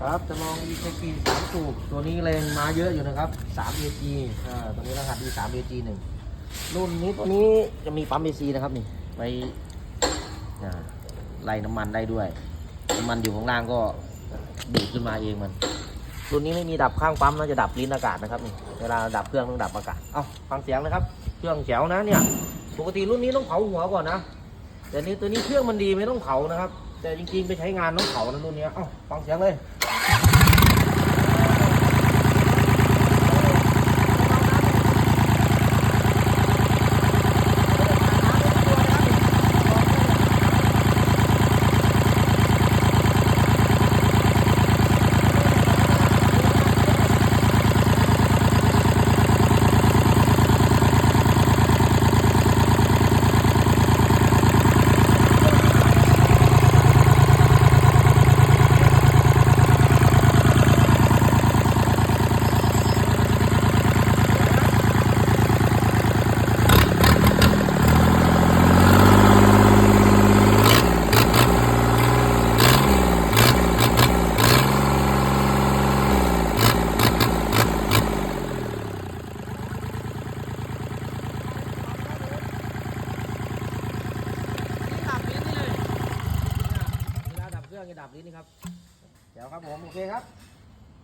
ครับจะลอง e k g สามสูบตัวนี้แรงมาเยอะอยู่นะครับ3 AG อ่าตัวนี้รหัสดี3 AG หนึ่งรุ่นนี้ตัวนี้จะมีปั๊ม AC นะครับนี่ไว้ไล่น้ำมันได้ด้วยน้ำมันอยู่ข้างล่างก็ดูดขึ้นมาเองมันรุ่นนี้ไม่มีดับข้างปั๊มนะจะดับลิ้นอากาศนะครับนี่เวลาดับเครื่องต้องดับอากาศเอาฟังเสียงนะครับ เครื่องแจ๋วนะเนี่ยปกติรุ่นนี้ต้องเผาหัวก่อนนะแต่นี้ตัวนี้เครื่องมันดีไม่ต้องเผานะครับ แต่จริงๆไปใช้งานน้องเขานะรุ่นนี้เอ้าฟังเสียงเลย ดับลิ้นนี่เลยเวลาดับเครื่องจะ ดับลิ้นนี่ครับเดี๋ยวครับผมโอเคครับ